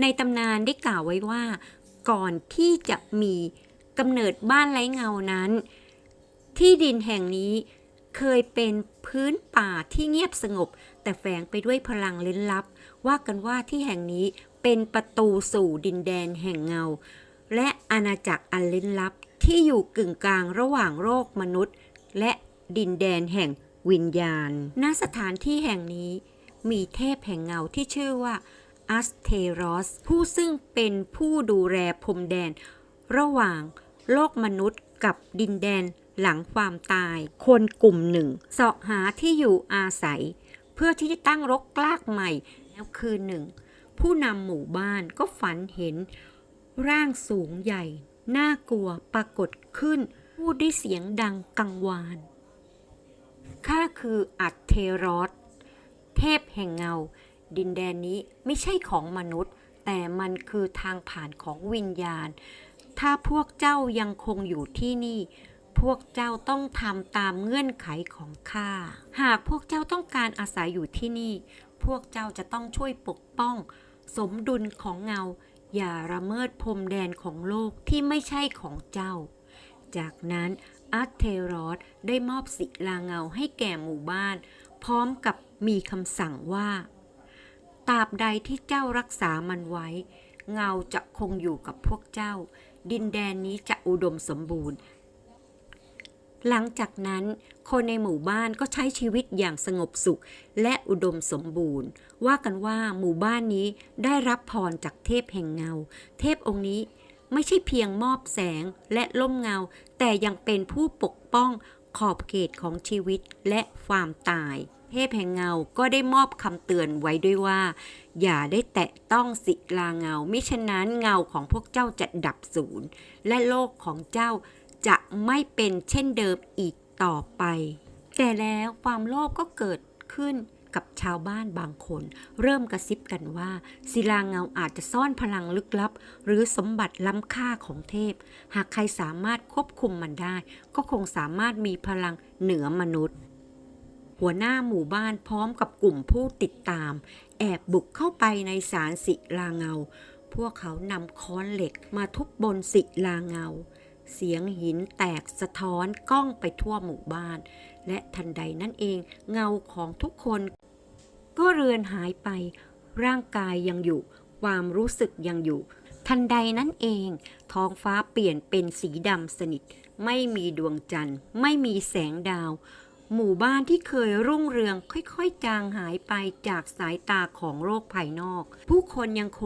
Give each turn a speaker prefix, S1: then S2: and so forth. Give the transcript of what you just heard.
S1: ในตำนานได้กล่าวไว้ว่า ก่อนที่จะมีกำเนิดบ้านไร้เงานั้น ที่ดินแห่งนี้เคยเป็นพื้นป่าที่เงียบสงบ แต่แฝงไปด้วยพลังลึกลับ ว่ากันว่าที่แห่งนี้เป็นประตูสู่ดินแดนแห่งเงา และอาณาจักรอันลึกลับที่อยู่กึ่งกลางระหว่างโลกมนุษย์ และดินแดนแห่งวิญญาณ ณ สถานที่แห่งนี้มีเทพแห่งเงาที่ชื่อว่า อัสเทรอส ผู้ซึ่งเป็นผู้ดูแลพรมแดน ระหว่างโลกมนุษย์กับดินแดนหลังความตาย คนกลุ่มหนึ่งเสาะหาที่อยู่อาศัย เพื่อที่จะตั้งรกกลากใหม่ แล้วคืนหนึ่ง ผู้นำหมู่บ้านก็ฝันเห็น ร่างสูงใหญ่ น่ากลัวปรากฏขึ้น พูดด้วยเสียงดังกังวานข้าคืออัตเทรอสเทพแห่งเงา ดินแดนนี้ไม่ใช่ของมนุษย์ แต่มันคือทางผ่านของวิญญาณ ถ้าพวกเจ้ายังคงอยู่ที่นี่ พวกเจ้าต้องทำตามเงื่อนไขของข้า หากพวกเจ้าต้องการอาศัยอยู่ที่นี่ พวกเจ้าจะต้องช่วยปกป้อง สมดุลของเงา อย่าละเมิดพรมแดนของโลกที่ไม่ใช่ของเจ้า จากนั้นอาร์เทรอสได้มอบศิลาเงาให้แก่หมู่บ้าน พร้อมกับมีคำสั่งว่า ตราบใดที่เจ้ารักษามันไว้ เงาจะคงอยู่กับพวกเจ้า ดินแดนนี้จะอุดมสมบูรณ์ หลังจากนั้น คนในหมู่บ้านก็ใช้ชีวิตอย่างสงบสุขและอุดมสมบูรณ์ ว่ากันว่าหมู่บ้านนี้ได้รับพรจากเทพแห่งเงา เทพองค์นี้ไม่ใช่เพียงมอบแสงและล่มเงา แต่ยังเป็นผู้ปกป้อง ขอบเขตของชีวิตและความตาย เทพแห่งเงาก็ได้มอบคำเตือนไว้ด้วยว่า อย่าได้แตะต้องศิลาเงา มิฉะนั้นเงาของพวกเจ้าจะดับสูญและโลกของเจ้าจะไม่เป็นเช่นเดิมอีกต่อไป แต่แล้วความโลภก็เกิดขึ้น กับชาวบ้านบางคน เริ่มกระซิบกันว่า ศิลาเงาอาจจะซ่อนพลังลึกลับ หรือสมบัติล้ำค่าของเทพ หากใครสามารถควบคุมมันได้ ก็คงสามารถมีพลังเหนือมนุษย์ หัวหน้าหมู่บ้านพร้อมกับกลุ่มผู้ติดตาม แอบบุกเข้าไปในศาลศิลาเงา พวกเขานำค้อนเหล็กมาทุบบนศิลาเงาเสียงหินแตกสะท้อนก้องไปทั่วหมู่บ้าน และทันใดนั่นเองเงาของทุกคน ก็เรือนหายไป ร่างกายยังอยู่ ความรู้สึกยังอยู่ ทันใดนั่นเอง ท้องฟ้าเปลี่ยนเป็นสีดำสนิท ไม่มีดวงจันทร์ ไม่มีแสงดาว หมู่บ้านที่เคยรุ่งเรืองค่อยๆ จางหายไปจากสายตาของโลกภายนอก ผู้คนยังคง